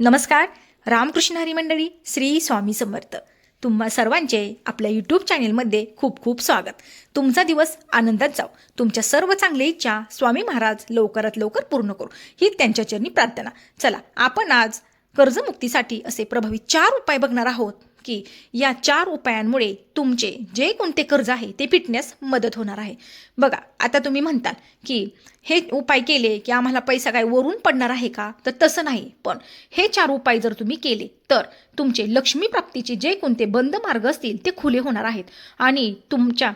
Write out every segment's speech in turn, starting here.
नमस्कार रामकृष्ण हरिमंडळी श्री स्वामी समर्थ. तुम्हा सर्वांचे आपल्या यूट्यूब चॅनेलमध्ये खूप खूप स्वागत. तुमचा दिवस आनंदात जाऊ तुमच्या सर्व चांगल्या इच्छा स्वामी महाराज लवकरात लवकर पूर्ण करू. ही त्यांच्या चरणी प्रार्थना. चला आपण आज कर्जमुक्तीसाठी असे प्रभावी चार उपाय बघणार आहोत. की या चार उपायांमुळे तुमचे जे कोणते कर्ज आहे ते फिटण्यास मदत होणार आहे. बघा आता तुम्ही म्हणताल की हे उपाय केले की आम्हाला पैसा काय वरून पडणार आहे का? तर तसं नाही पण हे चार उपाय जर तुम्ही केले तर तुमचे लक्ष्मी प्राप्तीचे जे कोणते बंद मार्ग असतील ते खुले होणार आहेत. आणि तुमच्या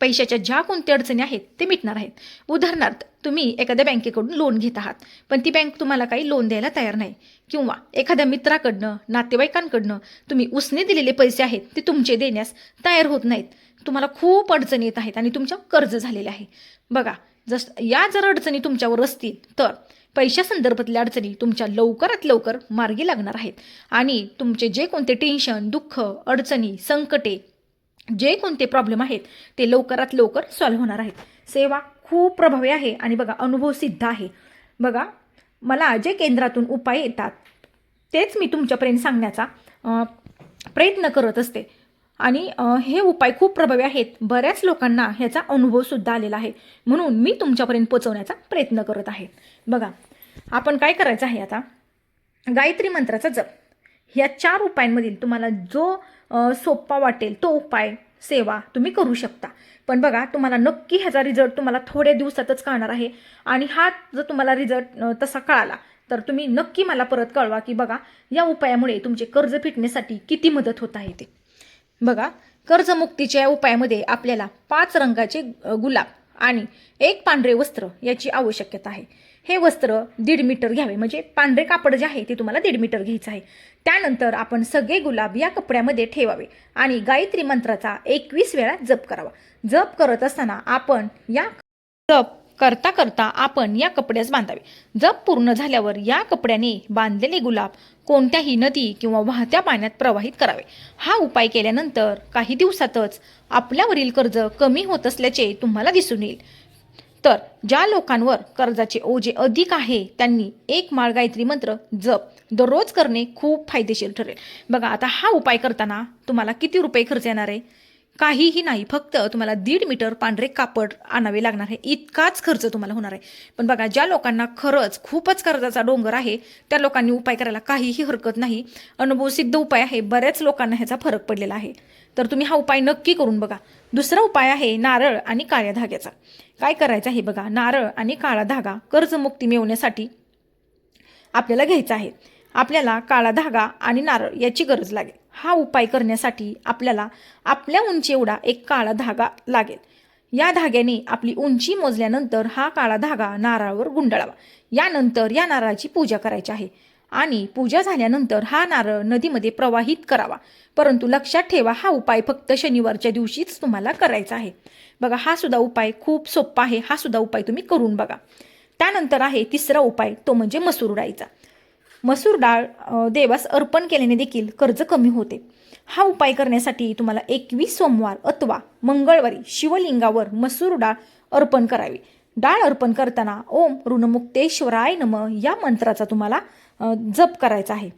पैशाच्या ज्या कोणत्या अडचणी आहेत ते मिटणार आहेत. उदाहरणार्थ तुम्ही एखाद्या बँकेकडून लोन घेत आहात पण ती बँक तुम्हाला काही लोन द्यायला तयार नाही. किंवा एखाद्या मित्राकडनं नातेवाईकांकडनं तुम्ही उसने दिलेले पैसे आहेत ते तुमचे देण्यास तयार होत नाहीत. तुम्हाला खूप अडचणी येत आहेत आणि तुमच्या कर्ज झालेले आहे. बघा जस या जर अडचणी तुमच्यावर असतील तर पैशासंदर्भातल्या अडचणी तुमच्या लवकरात लवकर मार्गी लागणार आहेत. आणि तुमचे जे कोणते टेन्शन दुःख अडचणी संकटे जे कोणते प्रॉब्लेम आहेत ते लवकरात लवकर सॉल्व्ह होणार आहेत. सेवा खूप प्रभावी आहे आणि बघा अनुभव सिद्ध आहे. बघा मला जे केंद्रातून उपाय येतात तेच मी तुमच्यापर्यंत सांगण्याचा प्रयत्न करत असते. आणि हे उपाय खूप प्रभावी आहेत. बऱ्याच लोकांना ह्याचा अनुभवसुद्धा आलेला आहे. म्हणून मी तुमच्यापर्यंत पोचवण्याचा प्रयत्न करत आहे. बघा आपण काय करायचं आहे आता? गायत्री मंत्राचा जप. ह्या चार उपायांमधील तुम्हाला जो सोपा वाटेल तो उपाय सेवा तुम्ही करू शकता. पण बघा तुम्हाला नक्की ह्याचा रिझल्ट तुम्हाला थोड्या दिवसातच कळणार आहे. आणि हा जर तुम्हाला रिझल्ट तसा कळाला तर तुम्ही नक्की मला परत कळवा की बघा या उपायामुळे तुमचे कर्ज फिटण्यासाठी किती मदत होत आहे ते. बघा कर्जमुक्तीच्या या उपायामध्ये आपल्याला पाच रंगाचे गुलाब आणि एक पांढरे वस्त्र याची आवश्यकता आहे. हे वस्त्र दीड मीटर घ्यावे. म्हणजे पांढरे कापड जे आहे ते तुम्हाला दीड मीटर घ्यायचं आहे. त्यानंतर आपण सगळे गुलाब या कपड्यामध्ये ठेवावे आणि गायत्री मंत्राचा एकवीस वेळा जप करावा. जप करत असताना आपण या जप करता करता आपण या कपड्यास बांधावे. जप पूर्ण झाल्यावर या कपड्याने बांधलेले गुलाब कोणत्याही नदी किंवा वाहत्या पाण्यात प्रवाहित करावे. हा उपाय केल्यानंतर काही दिवसातच आपल्यावरील कर्ज कमी होत असल्याचे तुम्हाला दिसून येईल. तर ज्या लोकांवर कर्जाचे ओझे अधिक आहे त्यांनी एक माळ गायत्री मंत्र जप दररोज करणे खूप फायदेशीर ठरेल. बघा आता हा उपाय करताना तुम्हाला किती रुपये खर्च येणार आहे? काहीही नाही फक्त तुम्हाला दीड मीटर पांढरे कापड आणावे लागणार आहे. इतकाच खर्च तुम्हाला होणार आहे. पण बघा ज्या लोकांना खरंच खूपच कर्जाचा डोंगर आहे त्या लोकांनी उपाय करायला काहीही हरकत नाही. अनुभवसिद्ध उपाय आहे. बऱ्याच लोकांना ह्याचा फरक पडलेला आहे. तर तुम्ही हा उपाय नक्की करून बघा. दुसरा उपाय आहे नारळ आणि काळ्या धाग्याचा. काय करायचं आहे बघा नारळ आणि काळा धागा कर्जमुक्ती मिळवण्यासाठी आपल्याला घ्यायचा आहे. आपल्याला काळा धागा आणि नारळ याची गरज लागेल. हा उपाय करण्यासाठी आपल्याला आपल्या उंची एवढा एक काळा धागा लागेल. या धाग्याने आपली उंची मोजल्यानंतर हा काळा धागा नारळावर गुंडाळावा. यानंतर या नारळाची पूजा करायची आहे आणि पूजा झाल्यानंतर हा नारळ नदीमध्ये प्रवाहित करावा. परंतु लक्षात ठेवा हा उपाय फक्त शनिवारच्या दिवशीच तुम्हाला करायचा आहे. बघा हा सुद्धा उपाय खूप सोपा आहे. हा सुद्धा उपाय तुम्ही करून बघा. त्यानंतर आहे तिसरा उपाय तो म्हणजे मसूर डाळीचा. मसूर डाळ देवास अर्पण केल्याने देखील कर्ज कमी होते. हा उपाय करण्यासाठी तुम्हाला एकवीस सोमवार अथवा मंगळवारी शिवलिंगावर मसूर डाळ अर्पण करावी. डाळ अर्पण करताना ओम ऋणमुक्तेश्वराय नम या मंत्राचा तुम्हाला जप करायचा आहे.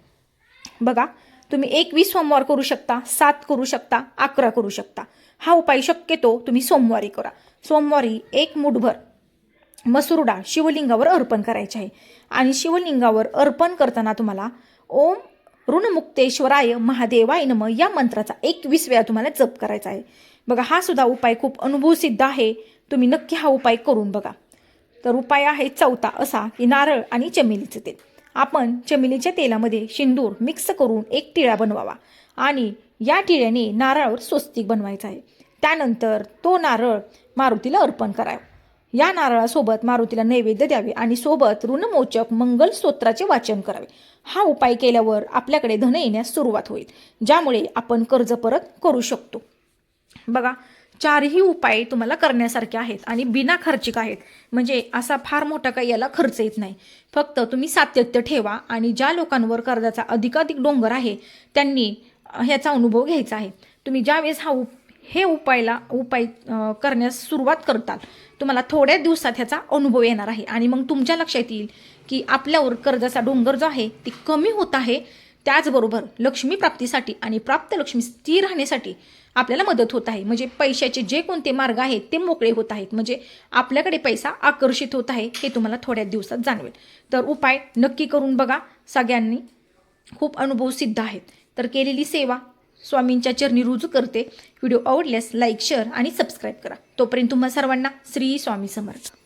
बघा तुम्ही एकवीस सोमवार करू शकता सात करू शकता अकरा करू शकता. हा उपाय शक्यतो तुम्ही सोमवारी करा. सोमवारी एक मुठभर मसूर डाळ शिवलिंगावर अर्पण करायचे आहे. आणि शिवलिंगावर अर्पण करताना तुम्हाला ओम ऋणमुक्तेश्वराय महादेवाय नम या मंत्राचा एकवीस वेळा तुम्हाला जप करायचा आहे. बघा हा सुद्धा उपाय खूप अनुभवसिद्ध आहे. तुम्ही नक्की हा उपाय करून बघा. तर उपाय आहे चौथा असा की नारळ आणि चमेलीचं तेल. आपण चमेलीच्या तेलामध्ये शिंदूर मिक्स करून एक टिळा बनवावा. आणि या टिळ्याने नारळावर स्वस्तिक बनवायचा आहे. त्यानंतर तो नारळ मारुतीला अर्पण करावा. या नारळासोबत मारुतीला नैवेद्य द्यावे आणि सोबत ऋणमोचक मंगल स्तोत्राचे वाचन करावे. हा उपाय केल्यावर आपल्याकडे धन येण्यास सुरुवात होईल ज्यामुळे आपण कर्ज परत करू शकतो. बघा चारही उपाय तुम्हाला करण्यासारखे आहेत आणि बिना खर्चिक आहेत. म्हणजे असा फार मोठा काही याला खर्च येत नाही. फक्त तुम्ही सातत्य ठेवा आणि ज्या लोकांवर कर्जाचा अधिकाधिक डोंगर आहे त्यांनी ह्याचा अनुभव घ्यायचा आहे. तुम्ही ज्यावेळेस हा उप हे उपायला उपाय करण्यास सुरुवात करताल तुम्हाला थोड्या दिवसात ह्याचा अनुभव येणार आहे. आणि मग तुमच्या लक्षात येईल की आपल्यावर कर्जाचा डोंगर जो आहे ती कमी होत आहे. त्याचबरोबर लक्ष्मी प्राप्तीसाठी आणि प्राप्त लक्ष्मी स्थिर राहण्यासाठी आपल्याला मदत होत आहे. म्हणजे पैशाचे जे कोणते मार्ग आहेत ते मोकळे होत आहेत. म्हणजे आपल्याकडे पैसा आकर्षित होत आहे हे तुम्हाला थोड्या दिवसात जाणवेल. तर उपाय नक्की करून बघा. सगळ्यांनी खूप अनुभव सिद्ध आहेत. तर केलेली सेवा स्वामींच्या चरणी रुजू करते. व्हिडिओ आवडल्यास लाईक शेअर आणि सबस्क्राईब करा. तोपर्यंत तुम्हा सर्वांना श्री स्वामी समर्थ.